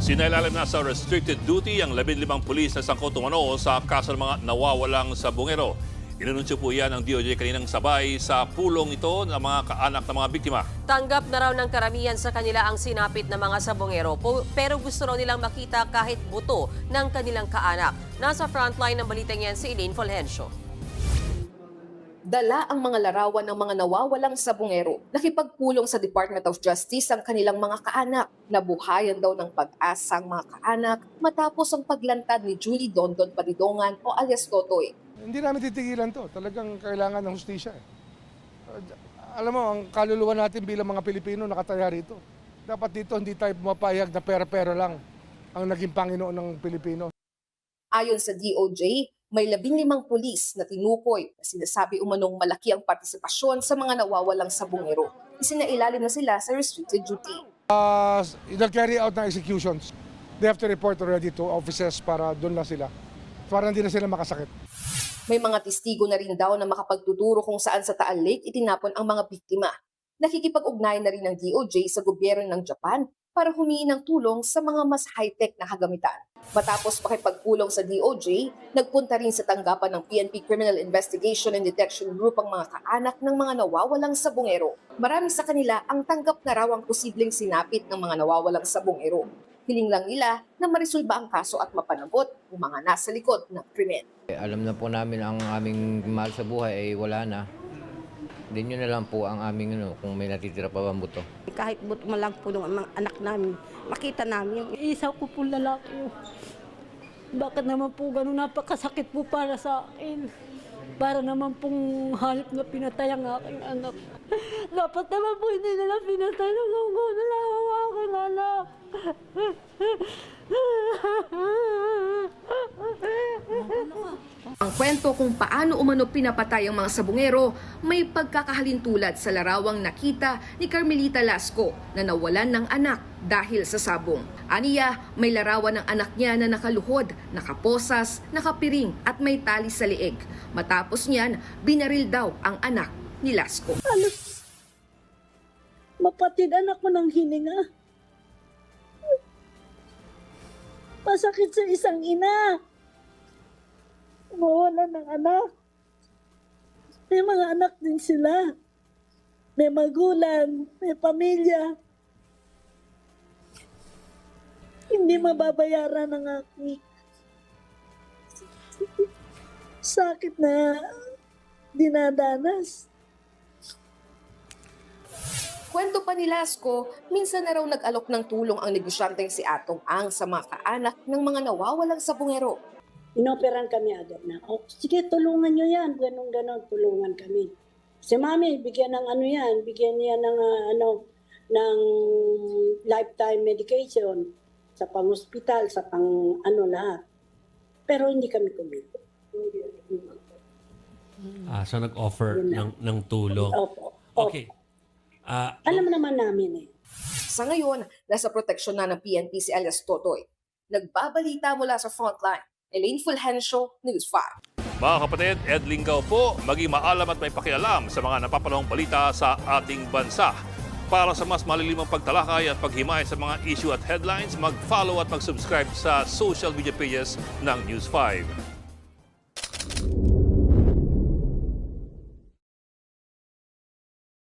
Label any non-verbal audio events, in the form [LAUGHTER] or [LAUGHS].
Sinailalim na sa restricted duty ang 15 pulis na sangkot umano sa kaso ng mga nawawalang sa bungero. Inanunsyo po yan ng DOJ kaninang sabay sa pulong ito ng mga kaanak ng mga biktima. Tanggap na raw ng karamihan sa kanila ang sinapit ng mga sabongero pero gusto raw nilang makita kahit buto ng kanilang kaanak. Nasa frontline ng balitang yan si Elaine Fulgencio. Dala ang mga larawan ng mga nawawalang sabungero. Nakipagpulong sa Department of Justice ang kanilang mga kaanak. Nabuhayan daw ng pag-asa ang mga kaanak matapos ang paglantad ni Julie Dondon Paridongan o alias Totoy. Hindi namin titigilan to. Talagang kailangan ng hustisya. Eh. Alam mo, ang kaluluwa natin bilang mga Pilipino nakataya rito. Dapat dito hindi tayo pumapayag na pera-pera lang ang naging Panginoon ng Pilipino. Ayon sa DOJ, may labing limang pulis na tinukoy na sinasabi umanong malaki ang partisipasyon sa mga nawawalang sabungero. Isinailalim na sila sa restricted duty. Uh, nag-carry out ng executions. They have to report already to officers para doon lang sila. Para hindi na sila makasakit. May mga testigo na rin daw na makapagtuturo kung saan sa Taal Lake itinapon ang mga biktima. Nakikipag-ugnay na rin ng DOJ sa gobyerno ng Japan para humingi ng tulong sa mga mas high-tech na kagamitan. Matapos makipagpulong sa DOJ, nagpunta rin sa tanggapan ng PNP Criminal Investigation and Detection Group ang mga kaanak ng mga nawawalang sabungero. Marami sa kanila ang tanggap na raw ang posibleng sinapit ng mga nawawalang sabungero. Hiling lang nila na marisolba ang kaso at mapanagot ang mga nasa likod ng krimen. Alam na po namin ang aming mahal sa buhay ay wala na. Hindi nyo na lang po ang aming ano, kung may natitira pa bang buto. Kahit buto man lang po ng mga anak namin, makita namin. Isa ko po lalaki. Bakit naman po ganun napakasakit po para sa akin? Para naman pong halip na pinatay ang aking anak. [LAUGHS] Dapat naman po hindi nila pinatay ng lugo na lang ang aking anak. Ang kwento kung paano umano pinapatay ang mga sabungero may pagkakahalintulad sa larawang nakita ni Carmelita Lasco na nawalan ng anak dahil sa sabong. Aniya, may larawan ng anak niya na nakaluhod, nakaposas, nakapiring at may tali sa lieg. Matapos niyan, binaril daw ang anak ni Lasco. Mapatid anak ko ng hininga. Masakit sa isang ina. Mawala ng anak. May mga anak din sila. May magulang, may pamilya. Hindi mababayaran ng aking sakit na dinadanas. Kwento pa ni Lasco, minsan na raw nag-alok ng tulong ang negosyanteng si Atong Ang sa mga kaanak ng mga nawawalang sabungero. Inoperan kami agad na, oh, sige, tulungan nyo yan, ganun ganon tulungan kami. Si mami, bigyan ng ano yan, bigyan niya ng ah, ano, ng lifetime medication sa pang-hospital, sa pang ano lahat. Pero hindi kami kumito. Ah, so nag-offer ng, ng tulong. Opo. Opo. Okay. Ah, Alam naman namin eh. Sa ngayon, nasa proteksyon na ng PNP si alias Totoy. Nagbabalita mula sa frontline. Elaine Fulgencio, News 5. Mga kapatid, Ed Lingaw po, maging maalam at may pakialam sa mga napapanahong balita sa ating bansa. Para sa mas malilimang pagtalakay at paghimay sa mga issue at headlines, mag-follow at mag-subscribe sa social media pages ng News 5.